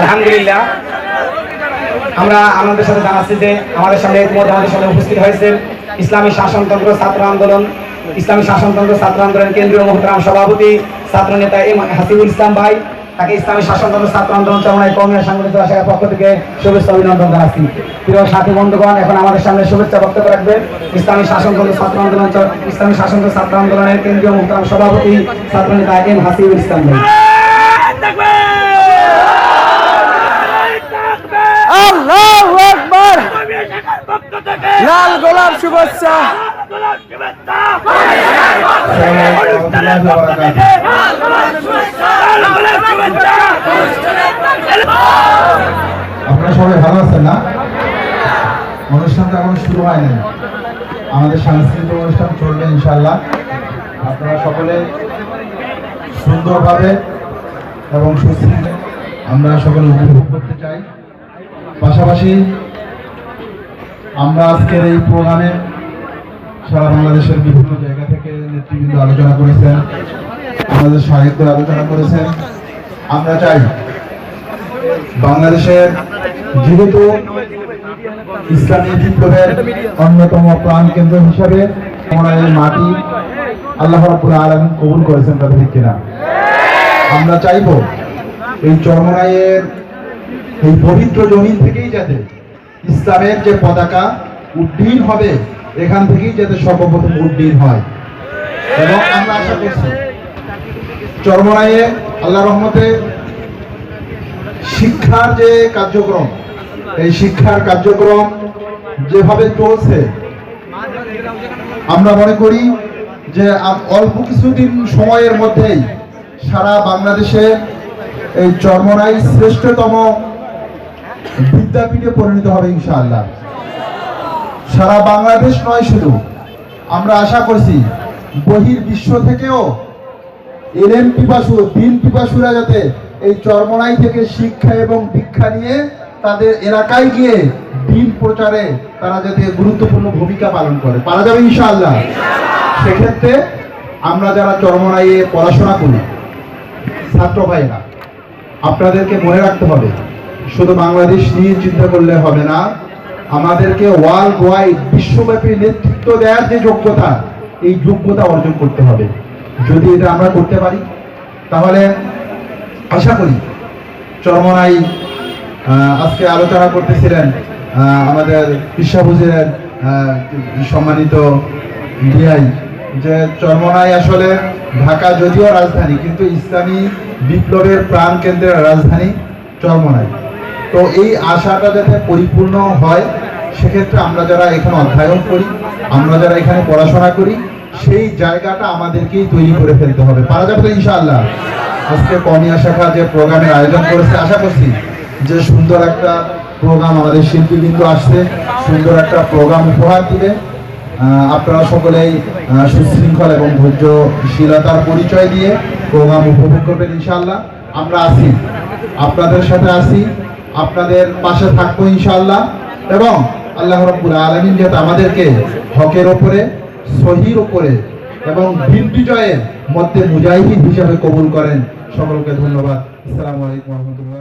আলহামদুলিল্লাহ। আমরা আনন্দের সাথে জানাচ্ছি যে আমাদের সামনে ইতিমধ্যে আমাদের সামনে উপস্থিত হয়েছেন ইসলামী শাসনতন্ত্র ছাত্র আন্দোলন, ইসলামী শাসনতন্ত্র ছাত্র আন্দোলন কেন্দ্রীয় মহতারাম সভাপতি ছাত্র নেতা এম হাসিবুল ইসলাম ভাই। তাকে ইসলামী শাসনতন্ত্র ছাত্র আন্দোলন চরমায় কমিয়া সাংগঠনিক আশার পক্ষ থেকে শুভেচ্ছা অভিনন্দন জানাচ্ছি। প্রিয় সাথী বন্ধুগণ, এখন আমাদের সামনে শুভেচ্ছা বক্তব্য রাখবেন ইসলামী শাসনতন্ত্র ছাত্র আন্দোলন ইসলামী শাসনতন্ত্র ছাত্র আন্দোলনের কেন্দ্রীয় মহতারাম সভাপতি ছাত্র নেতা এম হাসিবুল ইসলাম ভাই। শুভেচ্ছা। আপনারা সবাই ভালো আছেন না? অনুষ্ঠানটা এখন শুরু হয়নি। আমাদের সাংস্কৃতিক অনুষ্ঠান চলবে ইনশাল্লাহ আপনারা সকলে সুন্দরভাবে এবং সুশৃঙ্খল আমরা সকলে উপভোগ করতে চাই। পাশাপাশি আমরা আজকের এই প্রোগ্রামে সারা বাংলাদেশের বিভিন্ন জায়গা থেকে নেতৃবৃন্দ আলোচনা করেছেন, আমাদের সাহিত্য আলোচনা করেছেন। আমরা চাই বাংলাদেশের যেহেতু ইসলামী বিপ্লবের অন্যতম প্রাণ কেন্দ্র হিসাবে আমরা এই মাটি আল্লাহ আলামিন কবুল করেছেন তাদের কিনা। আমরা চাইব এই চরমনাইয়ের এই পবিত্র জমিন থেকেই যাতে ইসলামের যে পতাকা উড্ডীন হবে, এখান থেকেই যাতে সর্বপ্রথম উড্ডীন হয়। এবং আমরা আশা করছি, চরমনাইয়ে আল্লাহ রহমতে শিক্ষার যে কার্যক্রম, এই শিক্ষার কার্যক্রম যেভাবে চলছে, আমরা মনে করি যে অল্প কিছুদিন সময়ের মধ্যেই সারা বাংলাদেশে এই চর্মনাই শ্রেষ্ঠতম বিদ্যাপীঠে পরিণত হবে ইনশাআল্লাহ। সারা বাংলাদেশ নয় শুধু। আমরা আশা করছি বহির বিশ্ব থেকেও এলএম পিপাসু, দিন পিপাসুরা যাতে এই চরমনাই থেকে শিক্ষা এবং দীক্ষা নিয়ে তাদের এলাকায় গিয়ে দিন প্রচারে তারা যাতে গুরুত্বপূর্ণ ভূমিকা পালন করে। পারা যাবে ইনশাআল্লাহ। সেক্ষেত্রে আমরা যারা চরমনাইয়ে পড়াশোনা করি, ছাত্র ভাইরা আপনাদেরকে মনে রাখতে হবে শুধু বাংলাদেশ নিয়ে চিন্তা করলে হবে না, আমাদেরকে ওয়ার্ল্ড ওয়াইড বিশ্বব্যাপী নেতৃত্ব দেওয়ার যে যোগ্যতা, এই যোগ্যতা অর্জন করতে হবে। যদি এটা আমরা করতে পারি, তাহলে আশা করি চরমনাই আজকে আলোচনা করতেছিলেন আমাদের বিশ্বাবুজের সম্মানিত ডিআই যে চরমনাই আসলে ঢাকা যদিও রাজধানী, কিন্তু ইসলামী বিপ্লবের প্রাণ কেন্দ্রের রাজধানী চরমনাই। তো এই আশাটা যাতে পরিপূর্ণ হয়, সেক্ষেত্রে আমরা যারা এখানে অধ্যয়ন করি, আমরা যারা এখানে পড়াশোনা করি, সেই জায়গাটা আমাদেরকেই তৈরি করে ফেলতে হবে। পারা যাবে তো ইনশাআল্লাহ। আজকে কমিয়া শাখা যে প্রোগ্রামের আয়োজন করেছে, আশা করছি যে সুন্দর একটা প্রোগ্রাম আমাদের শিল্পী কিন্তু আসছে, সুন্দর একটা প্রোগ্রাম উপহার দিবে। আপনারা সকলেই সুশৃঙ্খল এবং ধৈর্যশীলতার পরিচয় দিয়ে প্রোগ্রাম উপভোগ করবেন ইনশাআল্লাহ। আমরা আছি। আপনাদের সাথে আছি। আপনাদের পাশে থাকব ইনশাআল্লাহ। এবং আল্লাহ রব্বুল আলমিন যাতে আমাদেরকে হকের ওপরে, সহির ওপরে এবং বিজয়ের মধ্যে মুজাহিদ হিসাবে কবুল করেন, সকলকে ধন্যবাদ। আসসালামু আলাইকুম রহমতুল্লাহ